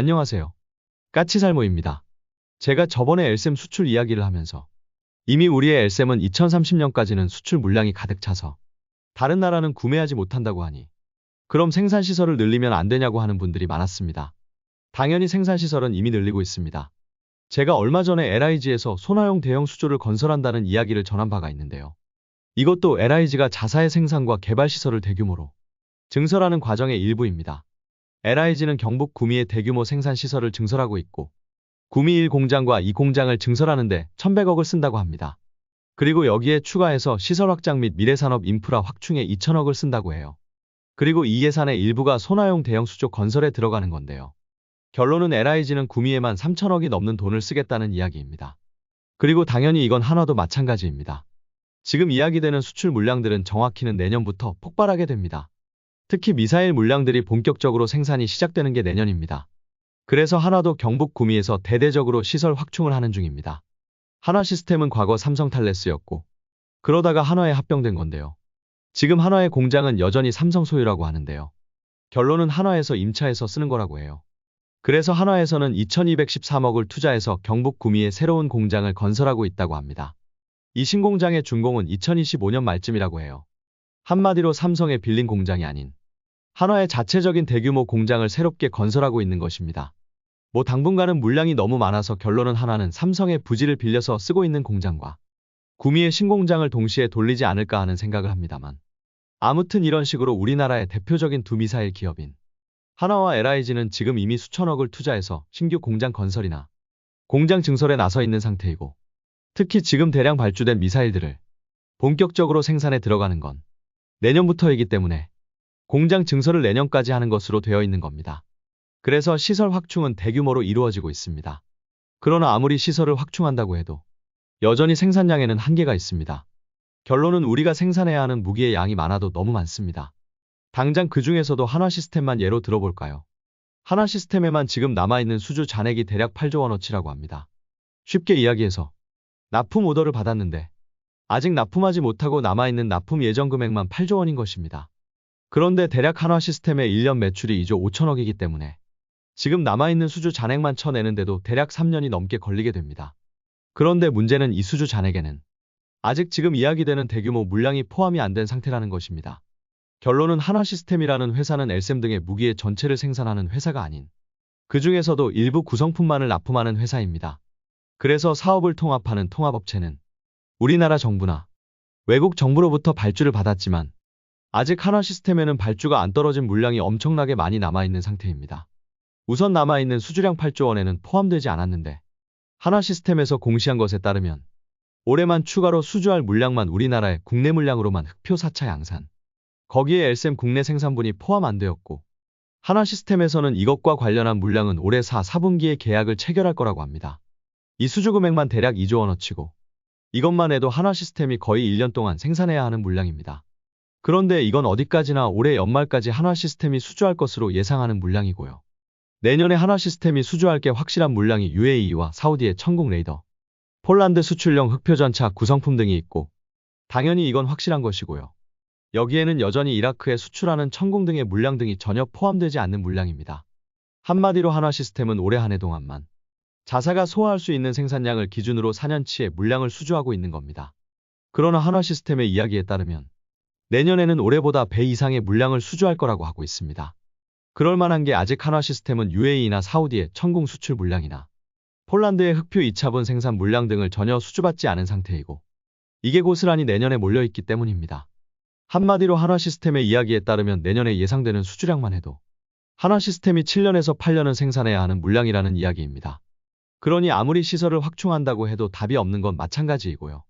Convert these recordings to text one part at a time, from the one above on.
안녕하세요. 까치살모입니다. 제가 저번에 엘셈 수출 이야기를 하면서 이미 우리의 엘셈은 2030년까지는 수출 물량이 가득 차서 다른 나라는 구매하지 못한다고 하니 그럼 생산 시설을 늘리면 안 되냐고 하는 분들이 많았습니다. 당연히 생산 시설은 이미 늘리고 있습니다. 제가 얼마 전에 LIG에서 소나용 대형 수조를 건설한다는 이야기를 전한 바가 있는데요. 이것도 LIG가 자사의 생산과 개발 시설을 대규모로 증설하는 과정의 일부입니다. LIG는 경북 구미의 대규모 생산 시설을 증설하고 있고 구미 1 공장과 2 공장을 증설하는데 1100억을 쓴다고 합니다. 그리고 여기에 추가해서 시설 확장 및 미래산업 인프라 확충에 2천억을 쓴다고 해요. 그리고 이 예산의 일부가 소나용 대형 수조 건설에 들어가는 건데요. 결론은 LIG는 구미에만 3천억이 넘는 돈을 쓰겠다는 이야기입니다. 그리고 당연히 이건 한화도 마찬가지입니다. 지금 이야기되는 수출 물량들은 정확히는 내년부터 폭발하게 됩니다. 특히 미사일 물량들이 본격적으로 생산이 시작되는 게 내년입니다. 그래서 한화도 경북 구미에서 대대적으로 시설 확충을 하는 중입니다. 한화 시스템은 과거 삼성 탈레스였고 그러다가 한화에 합병된 건데요. 지금 한화의 공장은 여전히 삼성 소유라고 하는데요. 결론은 한화에서 임차해서 쓰는 거라고 해요. 그래서 한화에서는 2213억을 투자해서 경북 구미에 새로운 공장을 건설하고 있다고 합니다. 이 신공장의 준공은 2025년 말쯤이라고 해요. 한마디로 삼성의 빌린 공장이 아닌 한화의 자체적인 대규모 공장을 새롭게 건설하고 있는 것입니다. 뭐 당분간은 물량이 너무 많아서 결론은 하나는 삼성의 부지를 빌려서 쓰고 있는 공장과 구미의 신공장을 동시에 돌리지 않을까 하는 생각을 합니다만 아무튼 이런 식으로 우리나라의 대표적인 두 미사일 기업인 하나와 LIG는 지금 이미 수천억을 투자해서 신규 공장 건설이나 공장 증설에 나서 있는 상태이고 특히 지금 대량 발주된 미사일들을 본격적으로 생산에 들어가는 건 내년부터이기 때문에 공장 증설을 내년까지 하는 것으로 되어 있는 겁니다. 그래서 시설 확충은 대규모로 이루어지고 있습니다. 그러나 아무리 시설을 확충한다고 해도 여전히 생산량에는 한계가 있습니다. 결론은 우리가 생산해야 하는 무기의 양이 많아도 너무 많습니다. 당장 그 중에서도 한화 시스템만 예로 들어볼까요? 한화 시스템에만 지금 남아있는 수주 잔액이 대략 8조 원어치라고 합니다. 쉽게 이야기해서 납품 오더를 받았는데 아직 납품하지 못하고 남아있는 납품 예정 금액만 8조 원인 것입니다. 그런데 대략 한화 시스템의 1년 매출이 2조 5천억이기 때문에 지금 남아있는 수주 잔액만 쳐내는데도 대략 3년이 넘게 걸리게 됩니다. 그런데 문제는 이 수주 잔액에는 아직 지금 이야기되는 대규모 물량이 포함이 안 된 상태라는 것입니다. 결론은 한화 시스템이라는 회사는 엘셈 등의 무기의 전체를 생산하는 회사가 아닌 그 중에서도 일부 구성품만을 납품하는 회사입니다. 그래서 사업을 통합하는 통합업체는 우리나라 정부나 외국 정부로부터 발주를 받았지만 아직 한화 시스템에는 발주가 안 떨어진 물량이 엄청나게 많이 남아있는 상태입니다. 우선 남아있는 수주량 8조 원에는 포함되지 않았는데 한화 시스템에서 공시한 것에 따르면 올해만 추가로 수주할 물량만 우리나라의 국내 물량으로만 흑표 4차 양산. 거기에 엘셈 국내 생산분이 포함 안 되었고 한화 시스템에서는 이것과 관련한 물량은 올해 4, 4분기에 계약을 체결할 거라고 합니다. 이 수주 금액만 대략 2조 원어치고 이것만 해도 한화 시스템이 거의 1년 동안 생산해야 하는 물량입니다. 그런데 이건 어디까지나 올해 연말까지 한화 시스템이 수주할 것으로 예상하는 물량이고요. 내년에 한화 시스템이 수주할 게 확실한 물량이 UAE와 사우디의 천국 레이더, 폴란드 수출용 흑표전차 구성품 등이 있고 당연히 이건 확실한 것이고요. 여기에는 여전히 이라크에 수출하는 천궁 등의 물량 등이 전혀 포함되지 않는 물량입니다. 한마디로 한화 시스템은 올해 한 해 동안만 자사가 소화할 수 있는 생산량을 기준으로 4년치의 물량을 수주하고 있는 겁니다. 그러나 한화 시스템의 이야기에 따르면 내년에는 올해보다 배 이상의 물량을 수주할 거라고 하고 있습니다. 그럴 만한 게 아직 한화 시스템은 UAE나 사우디의 천궁 수출 물량이나 폴란드의 흑표 2차분 생산 물량 등을 전혀 수주받지 않은 상태이고 이게 고스란히 내년에 몰려있기 때문입니다. 한마디로 한화 시스템의 이야기에 따르면 내년에 예상되는 수주량만 해도 한화 시스템이 7년에서 8년은 생산해야 하는 물량이라는 이야기입니다. 그러니 아무리 시설을 확충한다고 해도 답이 없는 건 마찬가지이고요.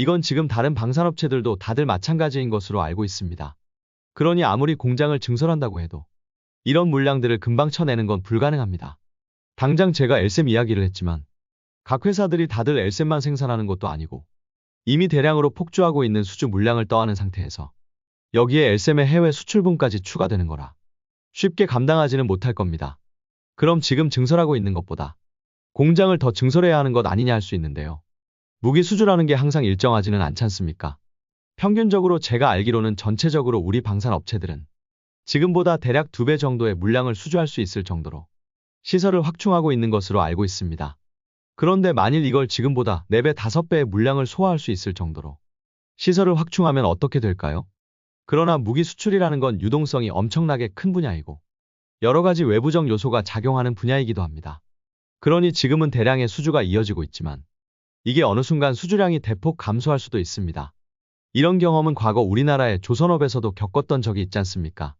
이건 지금 다른 방산업체들도 다들 마찬가지인 것으로 알고 있습니다. 그러니 아무리 공장을 증설한다고 해도 이런 물량들을 금방 쳐내는 건 불가능합니다. 당장 제가 엘셈 이야기를 했지만 각 회사들이 다들 엘셈만 생산하는 것도 아니고 이미 대량으로 폭주하고 있는 수주 물량을 떠안은 상태에서 여기에 엘셈의 해외 수출분까지 추가되는 거라 쉽게 감당하지는 못할 겁니다. 그럼 지금 증설하고 있는 것보다 공장을 더 증설해야 하는 것 아니냐 할 수 있는데요. 무기 수주라는 게 항상 일정하지는 않지 않습니까? 평균적으로 제가 알기로는 전체적으로 우리 방산 업체들은 지금보다 대략 두 배 정도의 물량을 수주할 수 있을 정도로 시설을 확충하고 있는 것으로 알고 있습니다. 그런데 만일 이걸 지금보다 4배, 5배의 물량을 소화할 수 있을 정도로 시설을 확충하면 어떻게 될까요? 그러나 무기 수출이라는 건 유동성이 엄청나게 큰 분야이고 여러 가지 외부적 요소가 작용하는 분야이기도 합니다. 그러니 지금은 대량의 수주가 이어지고 있지만 이게 어느 순간 수주량이 대폭 감소할 수도 있습니다. 이런 경험은 과거 우리나라의 조선업에서도 겪었던 적이 있지 않습니까?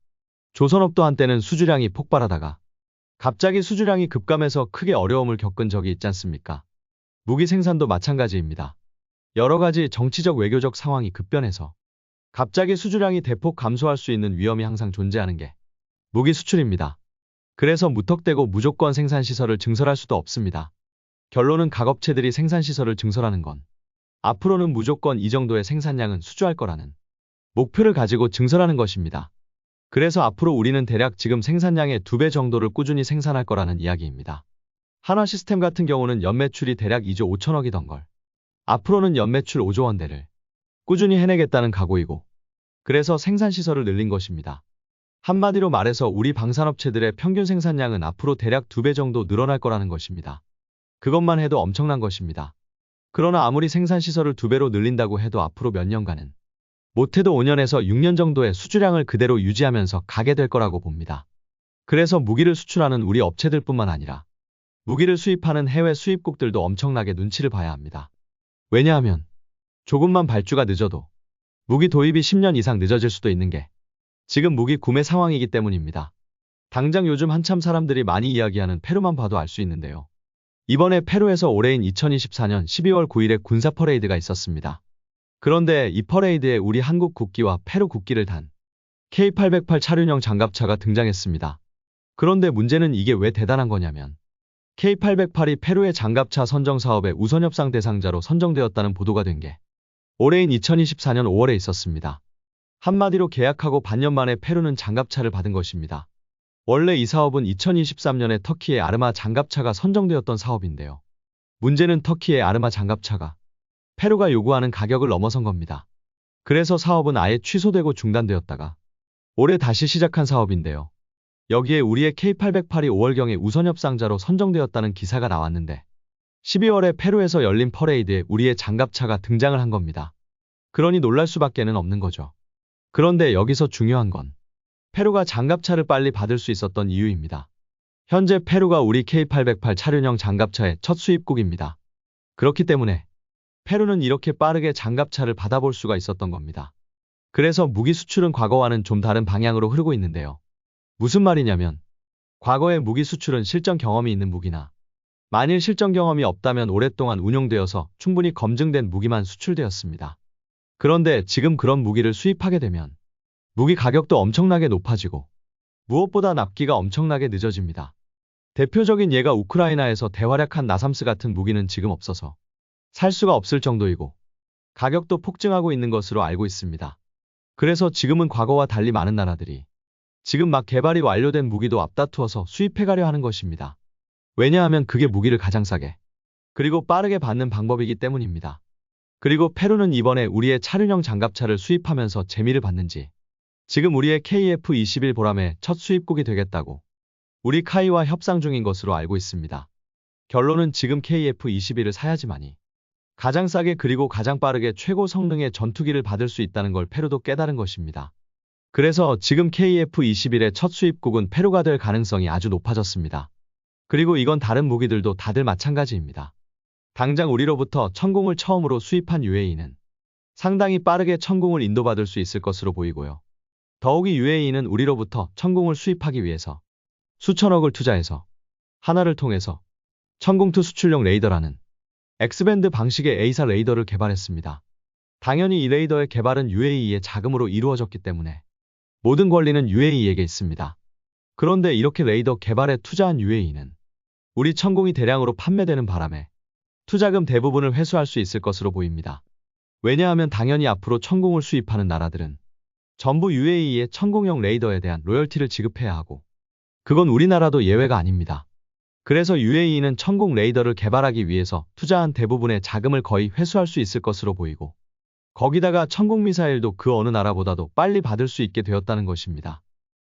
조선업도 한때는 수주량이 폭발하다가 갑자기 수주량이 급감해서 크게 어려움을 겪은 적이 있지 않습니까? 무기 생산도 마찬가지입니다. 여러 가지 정치적 외교적 상황이 급변해서 갑자기 수주량이 대폭 감소할 수 있는 위험이 항상 존재하는 게 무기 수출입니다. 그래서 무턱대고 무조건 생산시설을 증설할 수도 없습니다. 결론은 각 업체들이 생산시설을 증설하는 건 앞으로는 무조건 이 정도의 생산량은 수주할 거라는 목표를 가지고 증설하는 것입니다. 그래서 앞으로 우리는 대략 지금 생산량의 두배 정도를 꾸준히 생산할 거라는 이야기입니다. 한화 시스템 같은 경우는 연매출이 대략 2조 5천억이던 걸 앞으로는 연매출 5조 원대를 꾸준히 해내겠다는 각오이고 그래서 생산시설을 늘린 것입니다. 한마디로 말해서 우리 방산업체들의 평균 생산량은 앞으로 대략 두배 정도 늘어날 거라는 것입니다. 그것만 해도 엄청난 것입니다. 그러나 아무리 생산시설을 두 배로 늘린다고 해도 앞으로 몇 년간은 못해도 5년에서 6년 정도의 수주량을 그대로 유지하면서 가게 될 거라고 봅니다. 그래서 무기를 수출하는 우리 업체들뿐만 아니라 무기를 수입하는 해외 수입국들도 엄청나게 눈치를 봐야 합니다. 왜냐하면 조금만 발주가 늦어도 무기 도입이 10년 이상 늦어질 수도 있는 게 지금 무기 구매 상황이기 때문입니다. 당장 요즘 한참 사람들이 많이 이야기하는 페루만 봐도 알 수 있는데요. 이번에 페루에서 올해인 2024년 12월 9일에 군사 퍼레이드가 있었습니다. 그런데 이 퍼레이드에 우리 한국 국기와 페루 국기를 단 K808 차륜형 장갑차가 등장했습니다. 그런데 문제는 이게 왜 대단한 거냐면 K808이 페루의 장갑차 선정 사업의 우선 협상 대상자로 선정되었다는 보도가 된 게 올해인 2024년 5월에 있었습니다. 한마디로 계약하고 반년 만에 페루는 장갑차를 받은 것입니다. 원래 이 사업은 2023년에 터키의 아르마 장갑차가 선정되었던 사업인데요. 문제는 터키의 아르마 장갑차가 페루가 요구하는 가격을 넘어선 겁니다. 그래서 사업은 아예 취소되고 중단되었다가 올해 다시 시작한 사업인데요. 여기에 우리의 K808이 5월경에 우선 협상자로 선정되었다는 기사가 나왔는데 12월에 페루에서 열린 퍼레이드에 우리의 장갑차가 등장을 한 겁니다. 그러니 놀랄 수밖에는 없는 거죠. 그런데 여기서 중요한 건 페루가 장갑차를 빨리 받을 수 있었던 이유입니다. 현재 페루가 우리 K808 차륜형 장갑차의 첫 수입국입니다. 그렇기 때문에 페루는 이렇게 빠르게 장갑차를 받아볼 수가 있었던 겁니다. 그래서 무기 수출은 과거와는 좀 다른 방향으로 흐르고 있는데요. 무슨 말이냐면 과거의 무기 수출은 실전 경험이 있는 무기나 만일 실전 경험이 없다면 오랫동안 운용되어서 충분히 검증된 무기만 수출되었습니다. 그런데 지금 그런 무기를 수입하게 되면 무기 가격도 엄청나게 높아지고 무엇보다 납기가 엄청나게 늦어집니다. 대표적인 예가 우크라이나에서 대활약한 나삼스 같은 무기는 지금 없어서 살 수가 없을 정도이고 가격도 폭증하고 있는 것으로 알고 있습니다. 그래서 지금은 과거와 달리 많은 나라들이 지금 막 개발이 완료된 무기도 앞다투어서 수입해가려 하는 것입니다. 왜냐하면 그게 무기를 가장 싸게 그리고 빠르게 받는 방법이기 때문입니다. 그리고 페루는 이번에 우리의 차륜형 장갑차를 수입하면서 재미를 받는지 지금 우리의 KF-21 보람의 첫 수입국이 되겠다고 우리 카이와 협상 중인 것으로 알고 있습니다. 결론은 지금 KF-21을 사야지만이 가장 싸게 그리고 가장 빠르게 최고 성능의 전투기를 받을 수 있다는 걸 페루도 깨달은 것입니다. 그래서 지금 KF-21의 첫 수입국은 페루가 될 가능성이 아주 높아졌습니다. 그리고 이건 다른 무기들도 다들 마찬가지입니다. 당장 우리로부터 천공을 처음으로 수입한 UAE는 상당히 빠르게 천공을 인도받을 수 있을 것으로 보이고요. 더욱이 UAE는 우리로부터 천공을 수입하기 위해서 수천억을 투자해서 하나를 통해서 천공투 수출용 레이더라는 X밴드 방식의 A사 레이더를 개발했습니다. 당연히 이 레이더의 개발은 UAE의 자금으로 이루어졌기 때문에 모든 권리는 UAE에게 있습니다. 그런데 이렇게 레이더 개발에 투자한 UAE는 우리 천공이 대량으로 판매되는 바람에 투자금 대부분을 회수할 수 있을 것으로 보입니다. 왜냐하면 당연히 앞으로 천공을 수입하는 나라들은 전부 UAE의 천공용 레이더에 대한 로열티를 지급해야 하고 그건 우리나라도 예외가 아닙니다. 그래서 UAE는 천공 레이더를 개발하기 위해서 투자한 대부분의 자금을 거의 회수할 수 있을 것으로 보이고 거기다가 천공 미사일도 그 어느 나라보다도 빨리 받을 수 있게 되었다는 것입니다.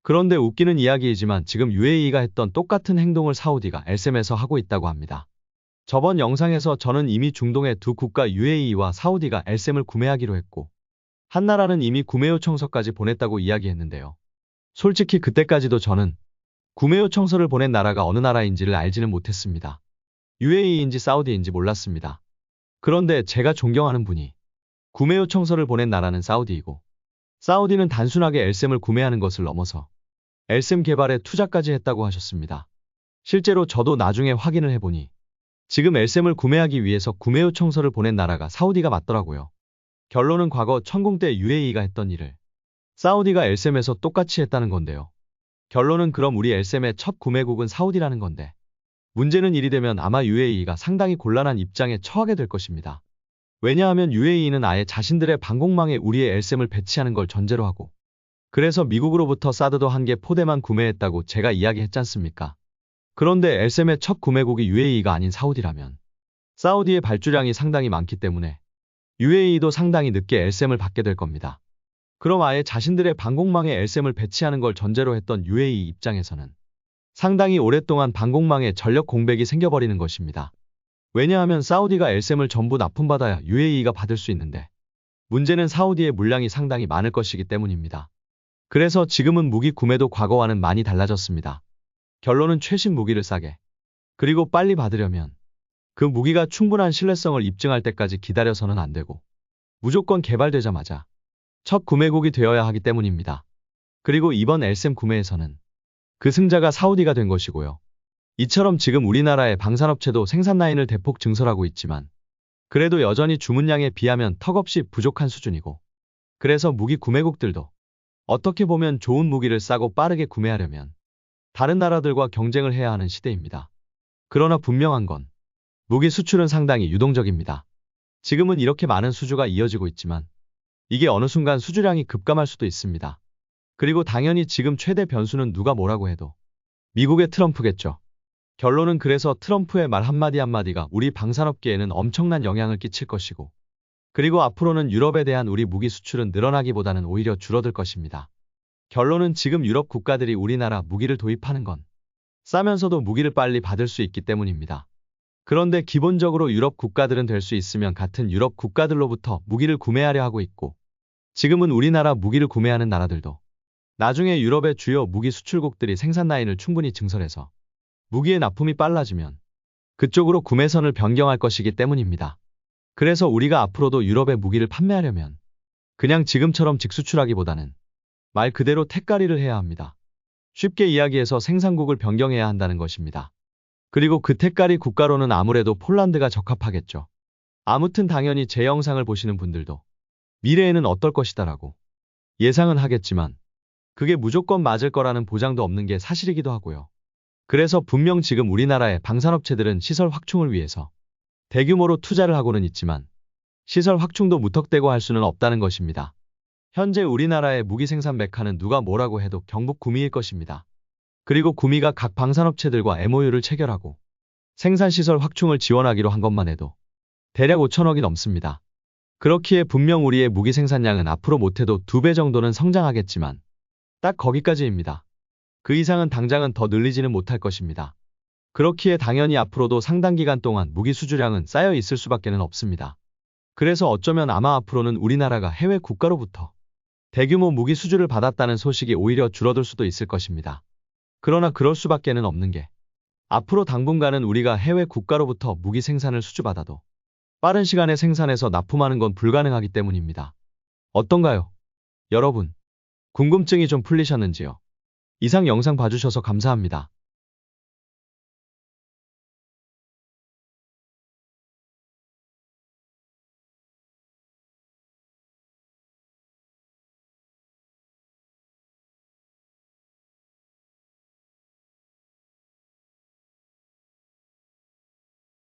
그런데 웃기는 이야기이지만 지금 UAE가 했던 똑같은 행동을 사우디가 LSM에서 하고 있다고 합니다. 저번 영상에서 저는 이미 중동의 두 국가 UAE와 사우디가 LSM을 구매하기로 했고 한 나라는 이미 구매 요청서까지 보냈다고 이야기했는데요. 솔직히 그때까지도 저는 구매 요청서를 보낸 나라가 어느 나라인지를 알지는 못했습니다. UAE인지 사우디인지 몰랐습니다. 그런데 제가 존경하는 분이 구매 요청서를 보낸 나라는 사우디이고 사우디는 단순하게 엘셈을 구매하는 것을 넘어서 엘셈 개발에 투자까지 했다고 하셨습니다. 실제로 저도 나중에 확인을 해보니 지금 엘셈을 구매하기 위해서 구매 요청서를 보낸 나라가 사우디가 맞더라고요. 결론은 과거 천공 때 UAE가 했던 일을 사우디가 엘셈에서 똑같이 했다는 건데요. 결론은 그럼 우리 엘셈의 첫 구매국은 사우디라는 건데 문제는 일이 되면 아마 UAE가 상당히 곤란한 입장에 처하게 될 것입니다. 왜냐하면 UAE는 아예 자신들의 방공망에 우리의 엘셈을 배치하는 걸 전제로 하고 그래서 미국으로부터 사드도 한 개 포대만 구매했다고 제가 이야기했지 않습니까? 그런데 엘셈의 첫 구매국이 UAE가 아닌 사우디라면 사우디의 발주량이 상당히 많기 때문에 UAE도 상당히 늦게 엘셈을 받게 될 겁니다. 그럼 아예 자신들의 방공망에 엘셈을 배치하는 걸 전제로 했던 UAE 입장에서는 상당히 오랫동안 방공망에 전력 공백이 생겨버리는 것입니다. 왜냐하면 사우디가 엘셈을 전부 납품받아야 UAE가 받을 수 있는데 문제는 사우디의 물량이 상당히 많을 것이기 때문입니다. 그래서 지금은 무기 구매도 과거와는 많이 달라졌습니다. 결론은 최신 무기를 싸게 그리고 빨리 받으려면 그 무기가 충분한 신뢰성을 입증할 때까지 기다려서는 안 되고 무조건 개발되자마자 첫 구매국이 되어야 하기 때문입니다. 그리고 이번 엘셈 구매에서는 그 승자가 사우디가 된 것이고요. 이처럼 지금 우리나라의 방산업체도 생산 라인을 대폭 증설하고 있지만 그래도 여전히 주문량에 비하면 턱없이 부족한 수준이고 그래서 무기 구매국들도 어떻게 보면 좋은 무기를 싸고 빠르게 구매하려면 다른 나라들과 경쟁을 해야 하는 시대입니다. 그러나 분명한 건 무기 수출은 상당히 유동적입니다. 지금은 이렇게 많은 수주가 이어지고 있지만 이게 어느 순간 수주량이 급감할 수도 있습니다. 그리고 당연히 지금 최대 변수는 누가 뭐라고 해도 미국의 트럼프겠죠. 결론은 그래서 트럼프의 말 한마디 한마디가 우리 방산업계에는 엄청난 영향을 끼칠 것이고 그리고 앞으로는 유럽에 대한 우리 무기 수출은 늘어나기보다는 오히려 줄어들 것입니다. 결론은 지금 유럽 국가들이 우리나라 무기를 도입하는 건 싸면서도 무기를 빨리 받을 수 있기 때문입니다. 그런데 기본적으로 유럽 국가들은 될 수 있으면 같은 유럽 국가들로부터 무기를 구매하려 하고 있고 지금은 우리나라 무기를 구매하는 나라들도 나중에 유럽의 주요 무기 수출국들이 생산 라인을 충분히 증설해서 무기의 납품이 빨라지면 그쪽으로 구매선을 변경할 것이기 때문입니다. 그래서 우리가 앞으로도 유럽에 무기를 판매하려면 그냥 지금처럼 직수출하기보다는 말 그대로 택가리를 해야 합니다. 쉽게 이야기해서 생산국을 변경해야 한다는 것입니다. 그리고 그 택가리 국가로는 아무래도 폴란드가 적합하겠죠. 아무튼 당연히 제 영상을 보시는 분들도 미래에는 어떨 것이다라고 예상은 하겠지만 그게 무조건 맞을 거라는 보장도 없는 게 사실이기도 하고요. 그래서 분명 지금 우리나라의 방산업체들은 시설 확충을 위해서 대규모로 투자를 하고는 있지만 시설 확충도 무턱대고 할 수는 없다는 것입니다. 현재 우리나라의 무기 생산 메카는 누가 뭐라고 해도 경북 구미일 것입니다. 그리고 구미가 각 방산업체들과 MOU를 체결하고 생산시설 확충을 지원하기로 한 것만 해도 대략 5천억이 넘습니다. 그렇기에 분명 우리의 무기 생산량은 앞으로 못해도 두 배 정도는 성장하겠지만 딱 거기까지입니다. 그 이상은 당장은 더 늘리지는 못할 것입니다. 그렇기에 당연히 앞으로도 상당 기간 동안 무기 수주량은 쌓여 있을 수밖에는 없습니다. 그래서 어쩌면 아마 앞으로는 우리나라가 해외 국가로부터 대규모 무기 수주를 받았다는 소식이 오히려 줄어들 수도 있을 것입니다. 그러나 그럴 수밖에는 없는 게 앞으로 당분간은 우리가 해외 국가로부터 무기 생산을 수주받아도 빠른 시간에 생산해서 납품하는 건 불가능하기 때문입니다. 어떤가요? 여러분, 궁금증이 좀 풀리셨는지요? 이상 영상 봐주셔서 감사합니다.